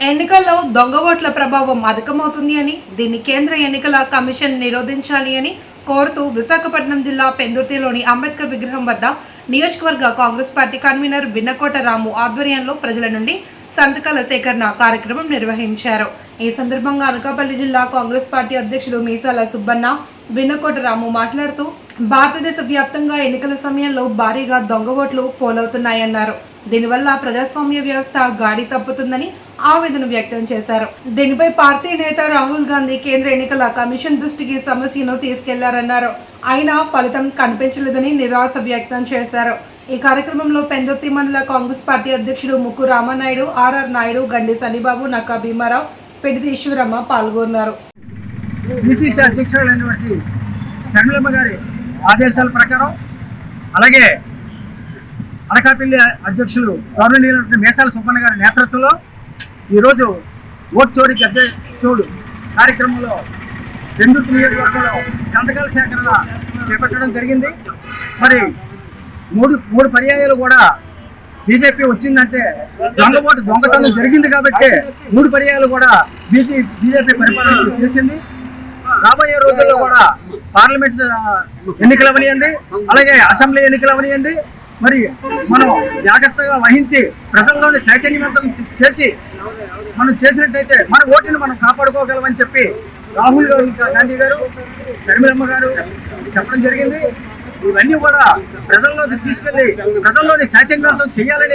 ఎన్నికల్లో దొంగ ఓట్ల ప్రభావం అధికమవుతుంది అని దీన్ని కేంద్ర ఎన్నికల కమిషన్ నిరోధించాలి అని కోరుతూ విశాఖపట్నం జిల్లా పెందుర్తిలోని అంబేద్కర్ విగ్రహం వద్ద నియోజకవర్గ కాంగ్రెస్ పార్టీ కన్వీనర్ విన్నకోట రాము ఆధ్వర్యంలో ప్రజల నుండి సంతకాల సేకరణ కార్యక్రమం నిర్వహించారు. ఈ సందర్భంగా అనకాపల్లి జిల్లా కాంగ్రెస్ పార్టీ అధ్యక్షుడు మీసాల సుబ్బన్న విన్నకోట రాము మాట్లాడుతూ భారతదేశ వ్యాప్తంగా ఎన్నికల సమయంలో భారీగా దొంగ ఓట్లు పోలవుతున్నాయన్నారు. దీనివల్ల ప్రజాస్వామ్య వ్యవస్థ గాడి తప్పుతుందని ఆవేదన వ్యక్తం చేశారు. దీనిపై పార్టీ నేత రాహుల్ గాంధీ కేంద్ర ఎన్నికల కమిషన్ దృష్టికి సమస్యను తీసుకెళ్ళారన్నారు. అయినా ఫలితం కనిపించలేదని నిరాశ వ్యక్తం చేశారు. ఈ కార్యక్రమంలో పెందుర్తి మండల కాంగ్రెస్ పార్టీ అధ్యక్షుడు ముక్కు రామనాయుడు ఆర్ఆర్ నాయుడు గండి సనిబాబు నక్కా భీమారావు పెడితి ఈశ్వరమ్మ పాల్గొన్నారు. బీసీసీ గారి ఆదేశాల ప్రకారం అలాగే అనకాపల్లి అధ్యక్షులు గవర్నమెంట్ మేసాల సుబ్బన్న గారి నేతృత్వంలో ఈరోజు ఓట్ చోరీ గద్దె చోడు కార్యక్రమంలో రెండు నియోజకవర్గంలో సంతకాల సేకరణ చేపట్టడం జరిగింది. మరి మూడు మూడు పర్యాయాలు కూడా బీజేపీ వచ్చిందంటే దొంగ ఓటు దొంగతనం జరిగింది కాబట్టి మూడు పర్యాయాలు కూడా బీజే బీజేపీ పరిపాలన చేసింది. రాబోయే రోజుల్లో కూడా పార్లమెంట్ ఎన్నికలు అవనియండి అలాగే అసెంబ్లీ ఎన్నికలు అవనియండి. మరి మనం జాగ్రత్తగా వహించి ప్రజల్లోని చైతన్యవంతం చేసి మనం చేసినట్టయితే మన ఓటుని మనం కాపాడుకోగలమని చెప్పి రాహుల్ గారు గాంధీ గారు శర్మిలమ్మ గారు చెప్పడం జరిగింది. ఇవన్నీ కూడా ప్రజల్లోకి తీసుకెళ్ళి ప్రజల్లోని చైతన్యవంతం చేయాలని